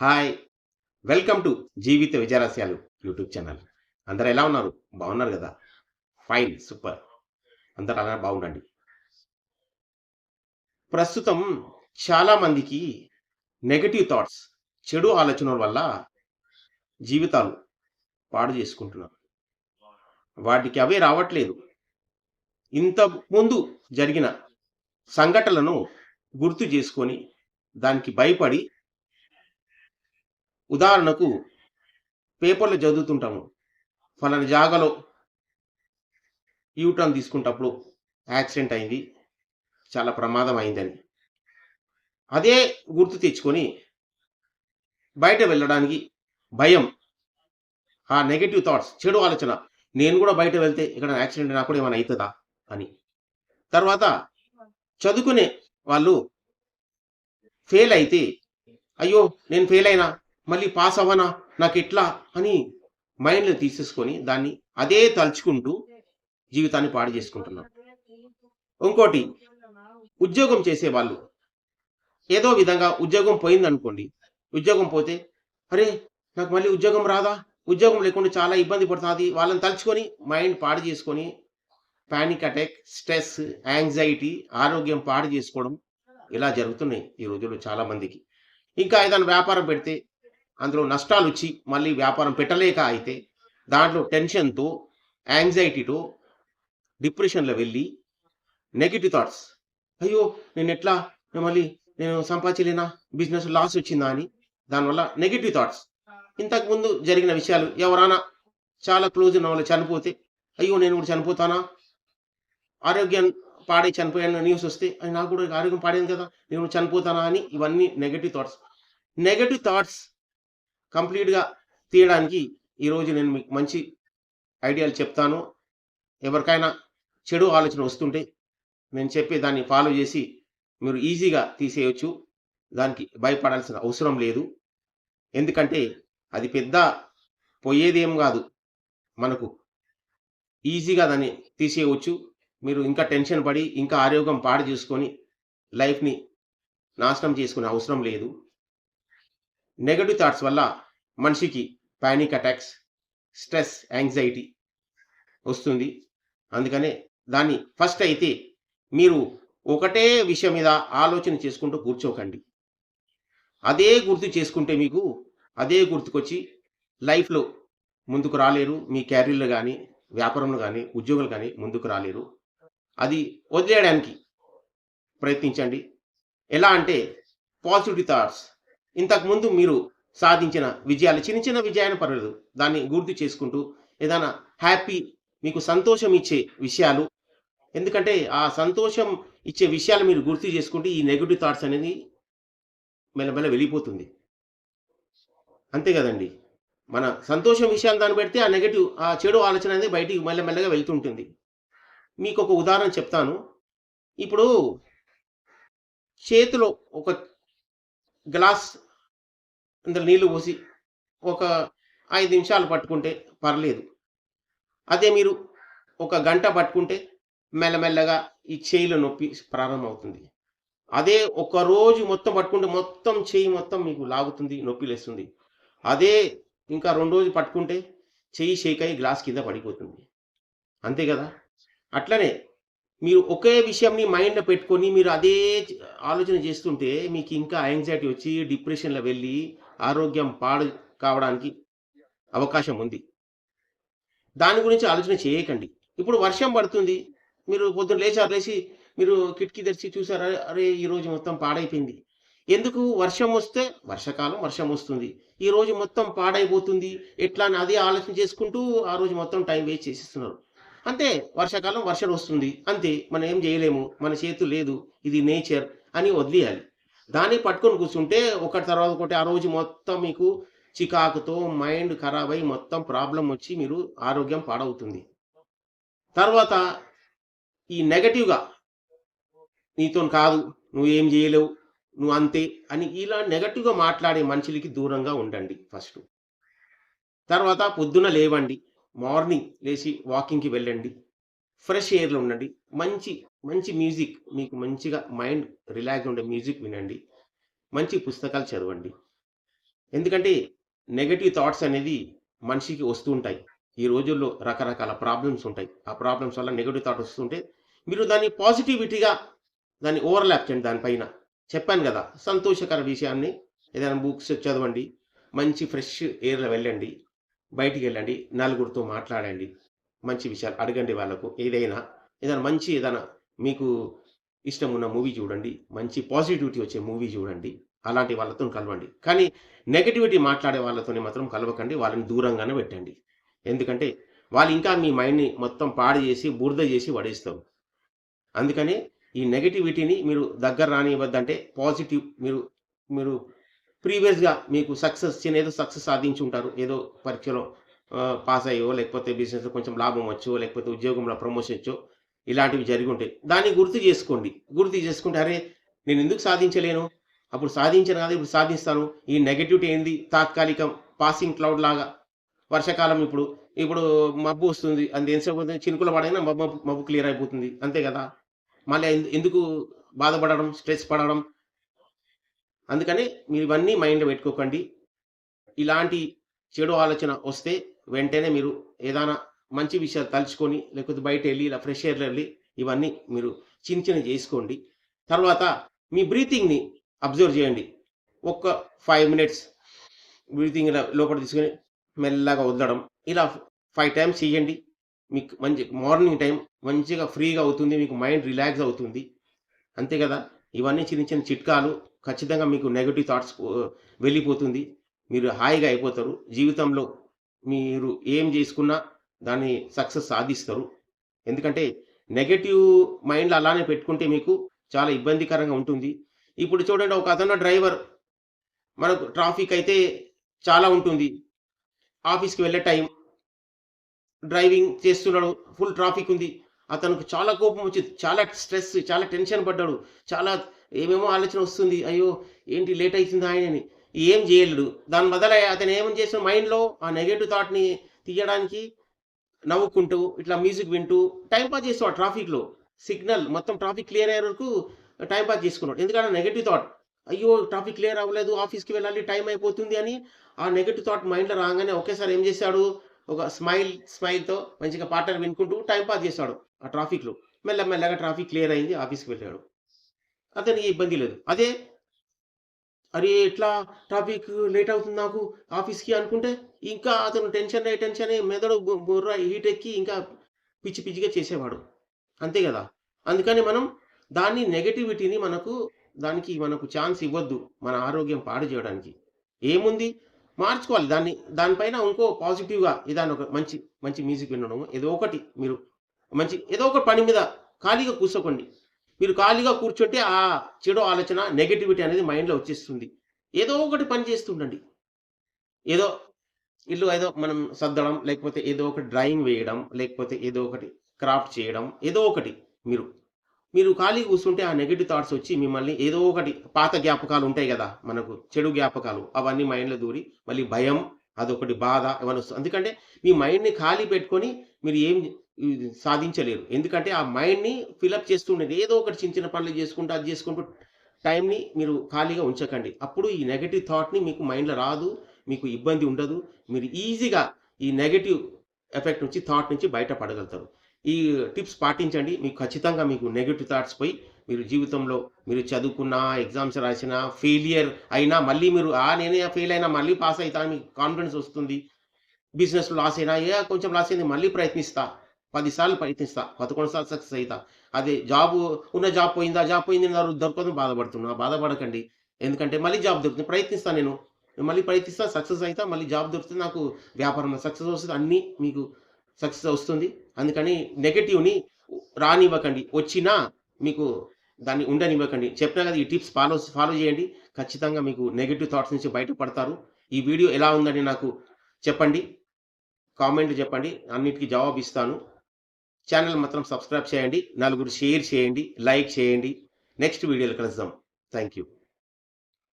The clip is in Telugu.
హాయ్. వెల్కమ్ టు జీవిత విజయరహస్యాలు యూట్యూబ్ ఛానల్. అందరు ఎలా ఉన్నారు? బాగున్నారు కదా? Fine super. అందరు అలా బాగుండండి. ప్రస్తుతం చాలా మందికి నెగటివ్ థాట్స్ చెడు ఆలోచనల వల్ల జీవితాలు పాడు చేసుకుంటున్నారు. వాటికి అవే రావట్లేదు. ఇంత ముందు జరిగిన సంఘటనలను గుర్తు చేసుకొని దానికి భయపడి ఉదాహరణకు పేపర్లో చదువుతుంటాము. ఫలాని జాగాలో యూటర్న్ తీసుకుంటప్పుడు యాక్సిడెంట్ అయింది చాలా ప్రమాదం అయిందని. అదే గుర్తు తెచ్చుకొని బయట వెళ్ళడానికి భయం ఆ నెగటివ్ థాట్స్ చెడు ఆలోచన. నేను కూడా బయట వెళ్తే ఇక్కడ యాక్సిడెంట్ నాకు కూడా ఏమైనా అవుతుందా అని. తర్వాత చదువుకునే వాళ్ళు ఫెయిల్ అయితే అయ్యో నేను ఫెయిల్ అయినా? మళ్ళీ పాస్ అవ్వనా? నాకు ఎట్లా? అని మైండ్లో తీసేసుకొని దాన్ని అదే తలుచుకుంటూ జీవితాన్ని పాడు చేసుకుంటున్నాం. ఇంకోటి ఉద్యోగం చేసే వాళ్ళు. ఏదో విధంగా ఉద్యోగం పోయిందనుకోండి ఉద్యోగం పోతే అరే నాకు మళ్ళీ ఉద్యోగం రాదా? ఉద్యోగం లేకుండా చాలా ఇబ్బంది పడుతుంది. వాళ్ళని తలుచుకొని మైండ్ పాడు చేసుకొని పానిక్ అటాక్ స్ట్రెస్ యాంగ్జైటీ ఆరోగ్యం పాడు చేసుకోవడం ఇలా జరుగుతున్నాయి ఈ రోజుల్లో చాలామందికి. ఇంకా ఏదైనా వ్యాపారం పెడితే అందులో నష్టాలు వచ్చి మళ్ళీ వ్యాపారం పెట్టలేక అయితే దాంట్లో టెన్షన్తో యాంగ్జైటీతో డిప్రెషన్లో వెళ్ళి నెగిటివ్ థాట్స్. అయ్యో నేను ఎట్లా మళ్ళీ నేను సంపాదించలేనా? బిజినెస్ లాస్ వచ్చిందా అని. దానివల్ల నెగిటివ్ థాట్స్. ఇంతకు ముందు జరిగిన విషయాలు ఎవరైనా చాలా క్లోజ్ ఉన్న వాళ్ళు చనిపోతే అయ్యో నేను కూడా చనిపోతానా? ఆరోగ్యం పాడే చనిపోయాను న్యూస్ వస్తే నాకు కూడా ఆరోగ్యం పాడేది కదా నేను చనిపోతానా? అని ఇవన్నీ నెగటివ్ థాట్స్. నెగటివ్ థాట్స్ కంప్లీట్గా తీయడానికి ఈరోజు నేను మీకు మంచి ఐడియాలు చెప్తాను. ఎవరికైనా చెడు ఆలోచన వస్తుంటే నేను చెప్పే దాన్ని ఫాలో చేసి మీరు ఈజీగా తీసేయచ్చు. దానికి భయపడాల్సిన అవసరం లేదు. ఎందుకంటే అది పెద్ద పోయేదేం కాదు. మనకు ఈజీగా దాన్ని తీసేయవచ్చు మీరు ఇంకా టెన్షన్ పడి ఇంకా ఆరోగ్యం పాడు చేసుకొని లైఫ్ని నాశనం చేసుకునే అవసరం లేదు. నెగటివ్ థాట్స్ వల్ల మనిషికి ప్యానిక్ అటాక్స్ స్ట్రెస్ యాంగ్జైటీ వస్తుంది. అందుకనే దాన్ని ఫస్ట్ అయితే మీరు ఒకటే విషయం మీద ఆలోచన చేసుకుంటూ కూర్చోకండి. అదే గుర్తు చేసుకుంటే మీకు అదే గుర్తుకొచ్చి లైఫ్లో ముందుకు రాలేరు. మీ క్యారీర్లో కానీ వ్యాపారంలో కానీ ఉద్యోగులు కానీ ముందుకు రాలేరు. అది వదిలేయడానికి ప్రయత్నించండి. ఎలా అంటే పాజిటివ్ థాట్స్ ఇంతకుముందు మీరు సాధించిన విజయాలు చిన్న చిన్న విజయాన్ని పర్వాలేదు. దాన్ని గుర్తు చేసుకుంటూ ఏదైనా హ్యాపీ మీకు సంతోషం ఇచ్చే విషయాలు. ఎందుకంటే ఆ సంతోషం ఇచ్చే విషయాలు మీరు గుర్తు చేసుకుంటే ఈ నెగిటివ్ థాట్స్ అనేది మెల్లమెల్ల వెళ్ళిపోతుంది. అంతే కదండి. మన సంతోషం విషయాన్ని దాన్ని పెడితే ఆ నెగటివ్ ఆ చెడు ఆలోచన అనేది బయటికి మెల్లమెల్లగా వెళ్తుంటుంది. మీకు ఒక ఉదాహరణ చెప్తాను. ఇప్పుడు చేతిలో ఒక గ్లాస్ అందులో నీళ్ళు పోసి ఒక ఐదు నిమిషాలు పట్టుకుంటే పర్లేదు. అదే మీరు ఒక గంట పట్టుకుంటే మెల్లమెల్లగా ఈ చేయిలో నొప్పి ప్రారంభమవుతుంది. అదే ఒక రోజు మొత్తం పట్టుకుంటే మొత్తం చేయి మొత్తం మీకు లాగుతుంది నొప్పి లేస్తుంది. అదే ఇంకా రెండు రోజులు పట్టుకుంటే చెయ్యి షేక్ అయ్యి గ్లాస్ కింద పడిపోతుంది. అంతే కదా? అట్లనే మీరు ఒకే విషయంని మైండ్లో పెట్టుకొని మీరు అదే ఆలోచన చేస్తుంటే మీకు ఇంకా యాంగ్జైటీ వచ్చి డిప్రెషన్లో వెళ్ళి ఆరోగ్యం పాడు కావడానికి అవకాశం ఉంది. దాని గురించి ఆలోచన చేయకండి. ఇప్పుడు వర్షం పడుతుంది. మీరు పొద్దున్న లేచారు లేచి మీరు కిటికీ తెరిచి చూసారు? అరే ఈ రోజు మొత్తం పాడైపోయింది. ఎందుకు? వర్షం వస్తే వర్షాకాలం వర్షం వస్తుంది. ఈ రోజు మొత్తం పాడైపోతుంది. ఎట్లా అని అదే ఆలోచన చేసుకుంటూ ఆ రోజు మొత్తం టైం వేస్ట్ చేసేస్తున్నారు. అంతే వర్షాకాలం వర్షం వస్తుంది. అంతే మనం ఏం చేయలేము. మన చేతు లేదు. ఇది నేచర్ అని వదిలేయాలి. దాన్ని పట్టుకొని కూర్చుంటే ఒకటి తర్వాత ఒకటి ఆ రోజు మొత్తం మీకు చికాకుతో మైండ్ ఖరాబ్ అయి మొత్తం ప్రాబ్లం వచ్చి మీరు ఆరోగ్యం పాడవుతుంది. తర్వాత ఈ నెగటివ్గా నీతో కాదు నువ్వు ఏం చేయలేవు నువ్వు అంతే అని ఇలా నెగటివ్గా మాట్లాడే మనుషులకి దూరంగా ఉండండి ఫస్ట్. తర్వాత పొద్దున లేవండి. మార్నింగ్ లేచి వాకింగ్కి వెళ్ళండి. ఫ్రెష్ ఎయిర్లో ఉండండి. మంచి మంచి మ్యూజిక్ మీకు మంచిగా మైండ్ రిలాక్స్ ఉండే మ్యూజిక్ వినండి. మంచి పుస్తకాలు చదవండి. ఎందుకంటే నెగటివ్ థాట్స్ అనేది మనిషికి వస్తూ ఉంటాయి. ఈ రోజుల్లో రకరకాల ప్రాబ్లమ్స్ ఉంటాయి. ఆ ప్రాబ్లమ్స్ వల్ల నెగటివ్ థాట్ వస్తుంటే మీరు దాన్ని పాజిటివిటీగా దాన్ని ఓవర్లాప్ చేయండి దానిపైన. చెప్పాను కదా సంతోషకర విషయాన్ని. ఏదైనా బుక్స్ చదవండి. మంచి ఫ్రెష్ ఎయిర్లో వెళ్ళండి. బయటికి వెళ్ళండి నలుగురితో మాట్లాడండి. మంచి విషయాలు అడగండి వాళ్ళకు. ఏదైనా ఏదైనా మంచి ఏదైనా మీకు ఇష్టం ఉన్న మూవీ చూడండి. మంచి పాజిటివిటీ వచ్చే మూవీ చూడండి. అలాంటి వాళ్ళతో కలవండి. కానీ నెగటివిటీ మాట్లాడే వాళ్ళతోని మాత్రం కలవకండి. వాళ్ళని దూరంగానే పెట్టండి. ఎందుకంటే వాళ్ళు ఇంకా మీ మైండ్ని మొత్తం పాడు చేసి బురద చేసి పడేస్తారు. అందుకని ఈ నెగటివిటీని మీరు దగ్గర రానివ్వద్దంటే పాజిటివ్ మీరు మీరు ప్రీవియస్గా మీకు సక్సెస్ చిన్న ఏదో సక్సెస్ సాధించి ఉంటారు. ఏదో పరీక్షలో పాస్ అయ్యో లేకపోతే బిజినెస్లో కొంచెం లాభం వచ్చో లేకపోతే ఉద్యోగంలో ప్రమోషన్ వచ్చో ఇలాంటివి జరిగి ఉంటాయి. దాన్ని గుర్తు చేసుకోండి. గుర్తు చేసుకుంటే అరే నేను ఎందుకు సాధించలేను? అప్పుడు సాధించాను కదా ఇప్పుడు సాధిస్తాను. ఈ నెగటివిటీ ఏంది? తాత్కాలికం పాసింగ్ క్లౌడ్ లాగా. వర్షాకాలం ఇప్పుడు ఇప్పుడు మబ్బు వస్తుంది. అంత ఎంతసేపు అవుతుంది? చినుకులు పడైనా మబ్బు మబ్బు క్లియర్ అయిపోతుంది. అంతే కదా? మళ్ళీ ఎందు- ఎందుకు బాధపడడం స్ట్రెస్ పడడం? అందుకని మీరు ఇవన్నీ మైండ్లో పెట్టుకోకండి. ఇలాంటి చెడు ఆలోచన వస్తే వెంటనే మీరు ఏదైనా మంచి విషయాలు తలుచుకొని లేకపోతే బయట వెళ్ళి ఇలా ఫ్రెష్ ఎయిర్లో వెళ్ళి ఇవన్నీ మీరు చిన్న చిన్న చేసుకోండి. తర్వాత మీ బ్రీతింగ్ని అబ్జర్వ్ చేయండి. ఒక్క ఫైవ్ మినిట్స్ బ్రీతింగ్ ఇలా లోపల తీసుకొని మెల్లగా వదలడం. ఇలా ఫైవ్ టైమ్స్ చేయండి. మీకు మంచి మార్నింగ్ టైం మంచిగా ఫ్రీగా అవుతుంది. మీకు మైండ్ రిలాక్స్ అవుతుంది. అంతే కదా? ఇవన్నీ చిన్న చిన్న చిట్కాలు ఖచ్చితంగా మీకు నెగటివ్ థాట్స్ వెళ్ళిపోతుంది. మీరు హాయిగా అయిపోతారు. జీవితంలో మీరు ఏం చేసుకున్నా దాన్ని సక్సెస్ సాధిస్తారు. ఎందుకంటే నెగటివ్ మైండ్లో అలానే పెట్టుకుంటే మీకు చాలా ఇబ్బందికరంగా ఉంటుంది. ఇప్పుడు చూడండి ఒక అతను డ్రైవర్ మనకు ట్రాఫిక్ అయితే చాలా ఉంటుంది. ఆఫీస్కి వెళ్ళే టైం డ్రైవింగ్ చేస్తున్నాడు ఫుల్ ట్రాఫిక్ ఉంది. అతనికి చాలా కోపం వచ్చింది చాలా స్ట్రెస్ చాలా టెన్షన్ పడ్డాడు. చాలా ఏమేమో ఆలోచన వస్తుంది. అయ్యో ఏంటి లేట్ అవుతుంది ఆయనని? ఏం చేయలేడు. దాని బదులు అతను ఏమని చేసిన మైండ్లో ఆ నెగటివ్ థాట్ని తీయడానికి నవ్వుకుంటూ ఇట్లా మ్యూజిక్ వింటూ టైంపాస్ చేస్తాడు ఆ ట్రాఫిక్లో సిగ్నల్ మొత్తం ట్రాఫిక్ క్లియర్ అయ్యే వరకు టైంపాస్ చేసుకున్నాడు. ఎందుకంటే నెగటివ్ థాట్ అయ్యో ట్రాఫిక్ క్లియర్ అవ్వలేదు ఆఫీస్కి వెళ్ళాలి టైం అయిపోతుంది అని ఆ నెగటివ్ థాట్ మైండ్లో రాగానే ఒకేసారి ఏం చేశాడు? ఒక స్మైల్ స్మైల్తో మంచిగా పాటలు వినుకుంటూ టైం పాస్ చేశాడు ఆ ట్రాఫిక్లో మెల్ల మెల్లగా ట్రాఫిక్ క్లియర్ అయింది ఆఫీస్కి వెళ్ళాడు. అతనికి ఇబ్బంది లేదు. అదే అరే ఎట్లా? ట్రాఫిక్ లేట్ అవుతుంది నాకు ఆఫీస్కి అనుకుంటే ఇంకా అతను టెన్షన్ అయ్యి టెన్షన్ అయ్యి మెదడు బుర్ర హీట్ ఎక్కి ఇంకా పిచ్చి పిచ్చిగా చేసేవాడు. అంతే కదా? అందుకని మనం దాన్ని నెగటివిటీని మనకు దానికి మనకు ఛాన్స్ ఇవ్వద్దు మన ఆరోగ్యం పాడు చేయడానికి. ఏముంది? మార్చుకోవాలి దాన్ని. దానిపైన ఇంకో పాజిటివ్గా ఏదైనా ఒక మంచి మంచి మ్యూజిక్ వినడం ఏదో ఒకటి మీరు మంచి ఏదో ఒక పని మీద ఖాళీగా కూర్చోకండి. మీరు ఖాళీగా కూర్చుంటే ఆ చెడు ఆలోచన నెగటివిటీ అనేది మైండ్లో వచ్చేస్తుంది. ఏదో ఒకటి పని చేస్తుండండి. ఏదో ఇల్లు ఏదో మనం సర్దడం లేకపోతే ఏదో ఒకటి డ్రాయింగ్ వేయడం లేకపోతే ఏదో ఒకటి క్రాఫ్ట్ చేయడం ఏదో ఒకటి మీరు. మీరు ఖాళీ కూర్చుంటే ఆ నెగిటివ్ థాట్స్ వచ్చి మిమ్మల్ని ఏదో ఒకటి పాత జ్ఞాపకాలు ఉంటాయి కదా మనకు చెడు జ్ఞాపకాలు అవన్నీ మైండ్లో దూరి మళ్ళీ భయం అదొకటి బాధ ఇవన్నీ వస్తుంది. ఎందుకంటే మీ మైండ్ని ఖాళీ పెట్టుకొని మీరు ఏం సాధించలేరు. ఎందుకంటే ఆ మైండ్ని ఫిలప్ చేస్తుండేది ఏదో ఒకటి చిన్న చిన్న పనులు చేసుకుంటూ అది చేసుకుంటూ టైంని మీరు ఖాళీగా ఉంచకండి. అప్పుడు ఈ నెగటివ్ థాట్ని మీకు మైండ్లో రాదు మీకు ఇబ్బంది ఉండదు. మీరు ఈజీగా ఈ నెగటివ్ ఎఫెక్ట్ నుంచి థాట్ నుంచి బయటపడగలుగుతారు. ఈ టిప్స్ పాటించండి. మీకు ఖచ్చితంగా మీకు నెగిటివ్ థాట్స్ పోయి మీరు జీవితంలో మీరు చదువుకున్నా ఎగ్జామ్స్ రాసినా ఫెయిలియర్ అయినా మళ్ళీ మీరు ఆ నేనే ఫెయిల్ అయినా మళ్ళీ పాస్ అవుతా మీకు కాన్ఫిడెన్స్ వస్తుంది. బిజినెస్ లాస్ అయినా ఏ కొంచెం లాస్ అయింది మళ్ళీ ప్రయత్నిస్తా. పదిసార్లు ప్రయత్నిస్తా పదకొండు సార్లు సక్సెస్ అవుతా అదే జాబ్ ఉన్న జాబ్ పోయిందా జాబ్ పోయింది దొరకదు బాధపడుతున్నా బాధపడకండి. ఎందుకంటే మళ్ళీ జాబ్ దొరుకుతుంది ప్రయత్నిస్తా నేను. నేను మళ్ళీ ప్రయత్నిస్తా సక్సెస్ అవుతా మళ్ళీ జాబ్ దొరుకుతుంది నాకు వ్యాపారంలో సక్సెస్ వస్తుంది అన్నీ మీకు సక్సెస్ వస్తుంది. అందుకని నెగటివ్ని రానివ్వకండి. వచ్చినా మీకు దాన్ని ఉండనివ్వకండి చెప్పినా కదా ఈ టిప్స్ ఫాలో ఫాలో చేయండి. ఖచ్చితంగా మీకు నెగిటివ్ థాట్స్ నుంచి బయటపడతారు. ఈ వీడియో ఎలా ఉందని నాకు చెప్పండి. కామెంట్ చెప్పండి. అన్నిటికీ జవాబు ఇస్తాను. ఛానల్ మాత్రం సబ్స్క్రైబ్ చేయండి. నలుగురు షేర్ చేయండి. లైక్ చేయండి. నెక్స్ట్ వీడియోలో కలుద్దాం. Thank you